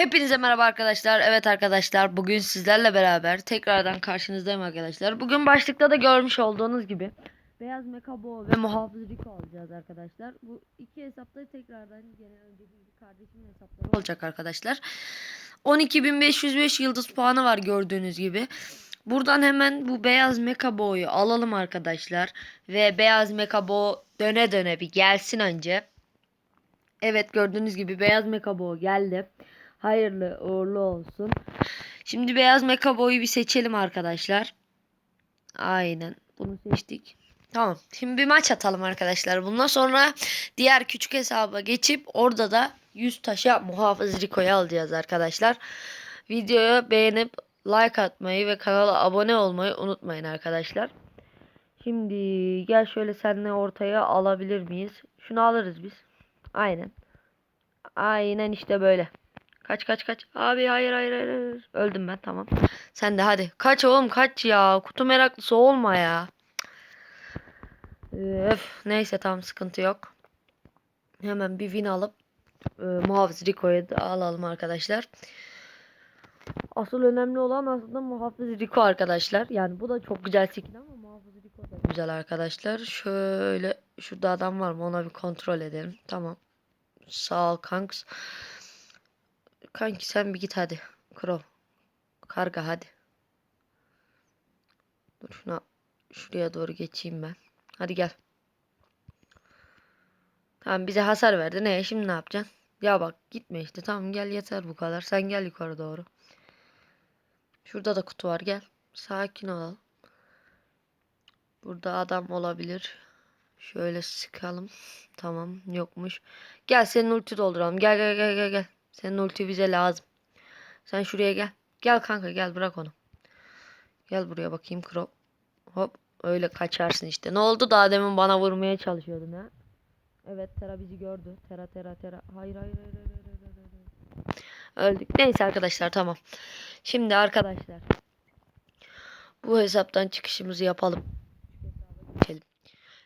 Hepinize merhaba arkadaşlar. Evet arkadaşlar bugün sizlerle beraber tekrardan karşınızdayım arkadaşlar. Bugün başlıkta da görmüş olduğunuz gibi Beyaz Mekabo ve Muhafız Rico alacağız arkadaşlar. Bu iki hesapta tekrardan gene önceki kardeşimin hesapları olacak arkadaşlar. 12.505 yıldız puanı var gördüğünüz gibi. Buradan hemen bu beyaz Mekabo'yu alalım arkadaşlar. Ve beyaz Mekabo döne döne bir gelsin önce. Evet gördüğünüz gibi beyaz Mekabo geldi. Hayırlı uğurlu olsun. Şimdi beyaz Mekabo'yu bir seçelim arkadaşlar. Aynen. Bunu seçtik. Tamam. Şimdi bir maç atalım arkadaşlar. Bundan sonra diğer küçük hesaba geçip orada da 100 taşa muhafız Rico'yu alacağız arkadaşlar. Videoyu beğenip like atmayı ve kanala abone olmayı unutmayın arkadaşlar. Şimdi gel şöyle seninle ortaya alabilir miyiz? Şunu alırız biz. Aynen. Aynen işte böyle. Kaç kaç kaç. Abi hayır hayır hayır. Öldüm ben tamam. Sen de hadi. Kaç oğlum kaç ya. Kutu meraklısı olma ya. Öf. Neyse tamam sıkıntı yok. Hemen bir win alıp e, muhafız Rico'yu da alalım arkadaşlar. Asıl önemli olan aslında muhafız Rico arkadaşlar. Yani bu da çok güzel skin ama muhafız Rico da güzel arkadaşlar. Şöyle şurada adam var mı ona bir kontrol edelim. Tamam. Sağ ol kanks. Kanki sen bir git hadi. Crow. Karga hadi. Dur şuna şuraya doğru geçeyim ben. Hadi gel. Tamam bize hasar verdi. Ne şimdi ne yapacaksın? Ya bak gitme işte. Tamam gel yeter bu kadar. Sen gel yukarı doğru. Şurada da kutu var gel. Sakin olalım. Burada adam olabilir. Şöyle sıkalım. Tamam yokmuş. Gel senin ulti dolduralım. Gel gel gel gel gel. Senin ulti bize lazım. Sen şuraya gel. Gel kanka gel bırak onu. Gel buraya bakayım Crow. Hop öyle kaçarsın işte. Ne oldu daha demin bana vurmaya çalışıyordun ha? Evet Tera bizi gördü. Tera Tera Tera. Hayır hayır hayır hayır hayır hayır. hayır. Öldük. Neyse arkadaşlar tamam. Şimdi arkadaşlar. Bu hesaptan çıkışımızı yapalım.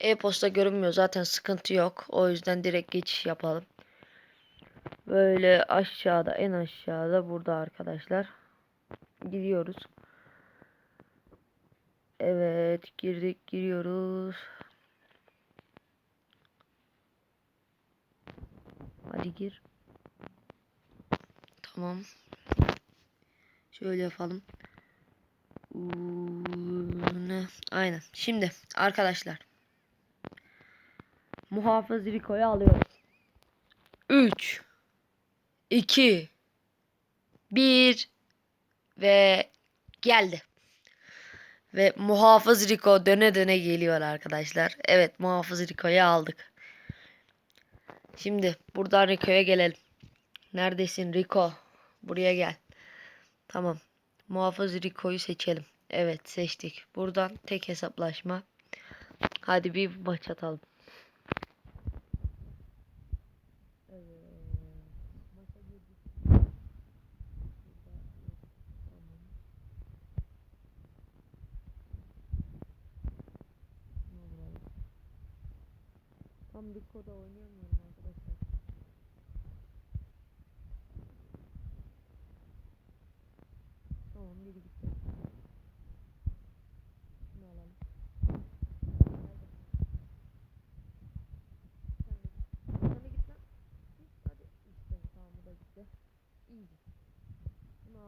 E-posta görünmüyor zaten sıkıntı yok. O yüzden direkt geçiş yapalım. Böyle aşağıda en aşağıda burada arkadaşlar. Gidiyoruz. Evet girdik giriyoruz. Hadi gir. Tamam. Şöyle yapalım. Ne? Aynen. Şimdi arkadaşlar. Muhafız Rico'yu alıyorum. 3 2 1 ve geldi. Ve muhafız Rico döne döne geliyor arkadaşlar. Evet muhafız Rico'yu aldık. Şimdi buradan Rico'ya gelelim. Neredesin Rico? Buraya gel. Tamam. Muhafız Rico'yu seçelim. Evet seçtik. Buradan tek hesaplaşma. Hadi bir maç atalım. Tam Rico'da oynayamıyorum arkadaşlar. Tamam biri gitti. Şunu alalım. Nerede? Sen de git. Sen de git lan. Git hadi. İşte tamam bu da gitti. İyice. Bunu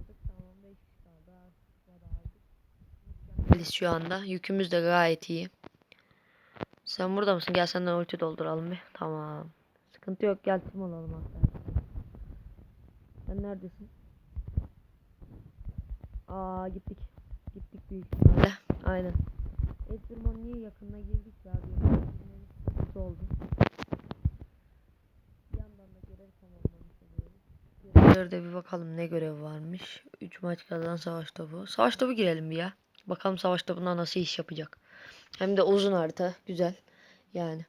aldık tamam 5 kişi kaldı. Artık da aldık. Mükemmeliz şu anda. Yükümüz de gayet iyi. Sen burada mısın? Gel senden ulti dolduralım bir. Tamam. Sıkıntı yok. Gel tim olalım hatta. Sen neredesin? Aa gittik. Gittik büyük ihtimalle. Aynen. Esbirman niye yakınına girdik ya? Sıkıntı oldu. Bir yandan da görev tamamlamış. Görevlerde bir bakalım ne görev varmış. 3 maç kazan savaş topu. Savaş topu girelim bir ya. Bakalım savaş topunda nasıl iş yapacak. Hem de uzun harita. Güzel. Yani.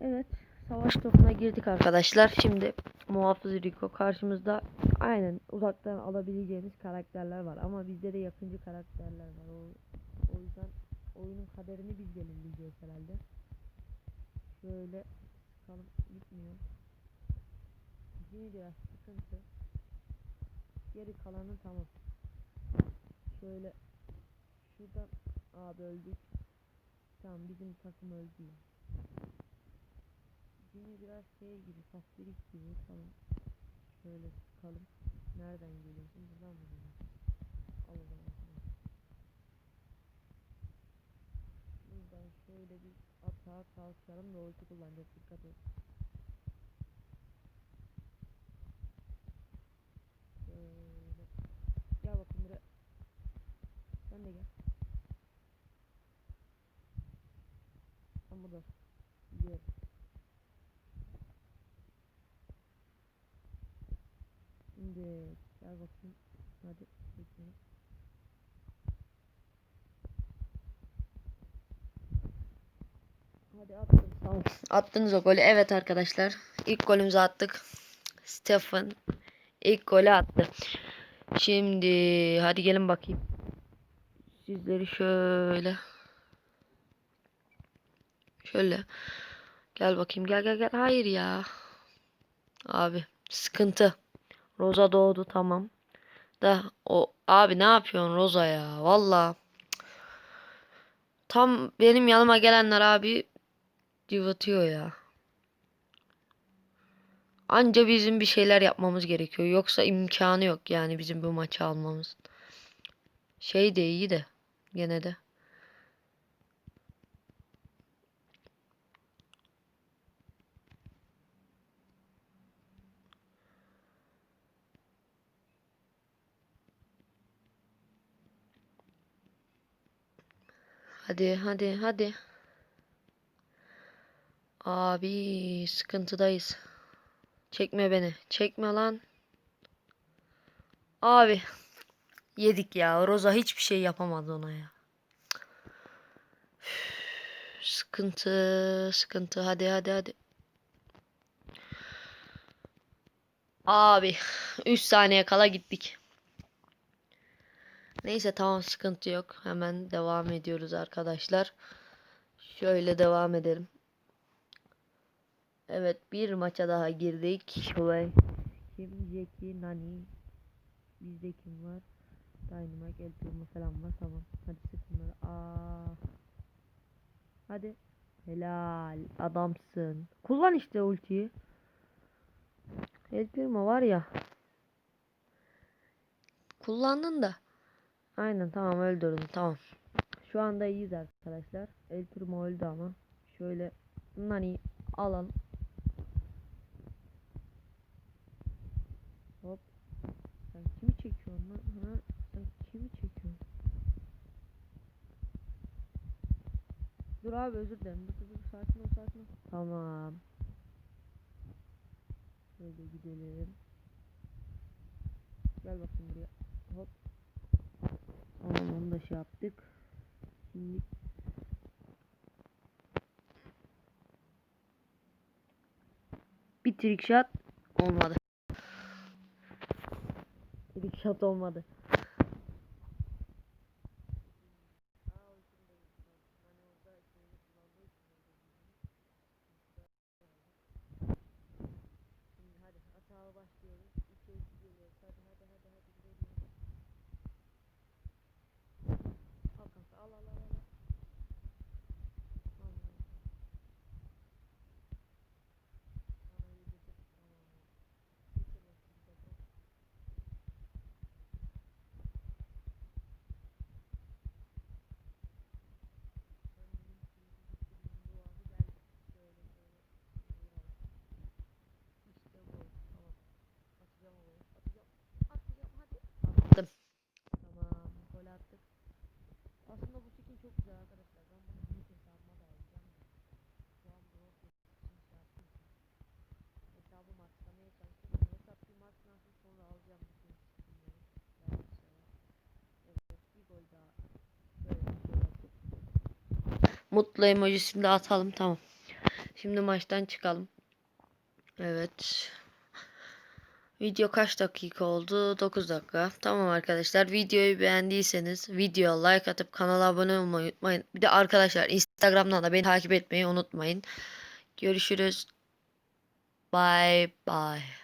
Evet. Savaş topuna girdik arkadaşlar. Şimdi muhafız Rico karşımızda aynen uzaktan alabileceğimiz karakterler var. Ama bizde de yakıncı karakterler var. O, o yüzden oyunun kaderini biz belirleyeceğiz herhalde. Şöyle bakalım gitmiyor. Yine biraz sıkıntı. Geri kalanı tamam. Şöyle şuradan abi öldük. Tamam bizim takım öldü. Yine biraz şey gibi saftirik gibi tamam. Şöyle sıkalım. Nereden geliyorsun? Buradan mı geliyorsun? Al o zaman. şunu. Buradan şöyle bir atağa kalkalım ulti kullanacağız. Dikkat et. Şöyle. Gel bakayım buraya. Sen de gel. Sen burada. Biliyorum. Şimdi gel bakayım. Hadi. Bekleyin. Hadi attım. Tamam. Attınız o golü. Evet arkadaşlar. İlk golümüzü attık. Stefan ilk golü attı. Şimdi hadi gelin bakayım. Sizleri şöyle. Şöyle. Gel bakayım. Gel gel gel. Hayır ya. Abi sıkıntı. Roza doğdu tamam. Da o abi ne yapıyorsun Roza ya? Valla. Tam benim yanıma gelenler abi cıvıtıyor ya. Anca bizim bir şeyler yapmamız gerekiyor. Yoksa imkanı yok yani bizim bu maçı almamız. Şey de iyi de gene de. Hadi hadi hadi. Abi sıkıntıdayız. Çekme beni. Çekme lan. Abi. Yedik ya. Roza hiçbir şey yapamadı ona ya. Üf, Sıkıntı, sıkıntı. Hadi hadi hadi. Abi 3 saniye kala gittik. Neyse tamam sıkıntı yok. Hemen devam ediyoruz arkadaşlar. Şöyle devam edelim. Evet bir maça daha girdik. Ve Jackie Nani Bizde kim var? Dynamite El Primo falan var tamam. Hadi sık bunları. Aa. Hadi. Helal. Adamsın. Kullan işte ultiyi. El var ya. Kullandın da. Aynen tamam öldürdüm tamam. Şu anda iyiyiz arkadaşlar. El Primo öldü ama. Şöyle Nani alalım. Hop. Sen kimi çekiyorsun lan? Ha? Sen kimi çekiyorsun? Dur abi özür dilerim. Dur dur. Sakin ol sakin ol. Tamam. Şöyle gidelim. Gel bakayım buraya. Tamam onu da şey yaptık. Şimdi bir trick shot olmadı. Trick shot olmadı. Şimdi hadi hatalı başlıyoruz. 3'e 2 geliyoruz. Hadi hadi hadi hadi gidelim. Al kanka al al al al. Al. Al. Sana yedirdim. Tamam. Getir bakayım topu. Önümün suyunu bitirdim. Bu abi geldi. Şöyle şöyle. Vuralım. İşte bu. Tamam. Atacağım oraya. Atacağım. Atacağım hadi. Attım. Tamam. Gol attık. Aslında bu skin çok güzel arkadaşlar. Ben bunu büyük hesabıma da alacağım. Şu an bu şey yaptım. Hesabı maxlamaya çalışıyorum. Hesap bir maxlansın sonra alacağım bütün skinleri. Belki Evet bir gol daha. Attık. Mutlu emojisini de atalım tamam. Şimdi maçtan çıkalım. Evet. Video kaç dakika oldu? 9 dakika. Tamam arkadaşlar. Videoyu beğendiyseniz videoya like atıp kanala abone olmayı unutmayın. Bir de arkadaşlar Instagram'dan da beni takip etmeyi unutmayın. Görüşürüz. Bye bye.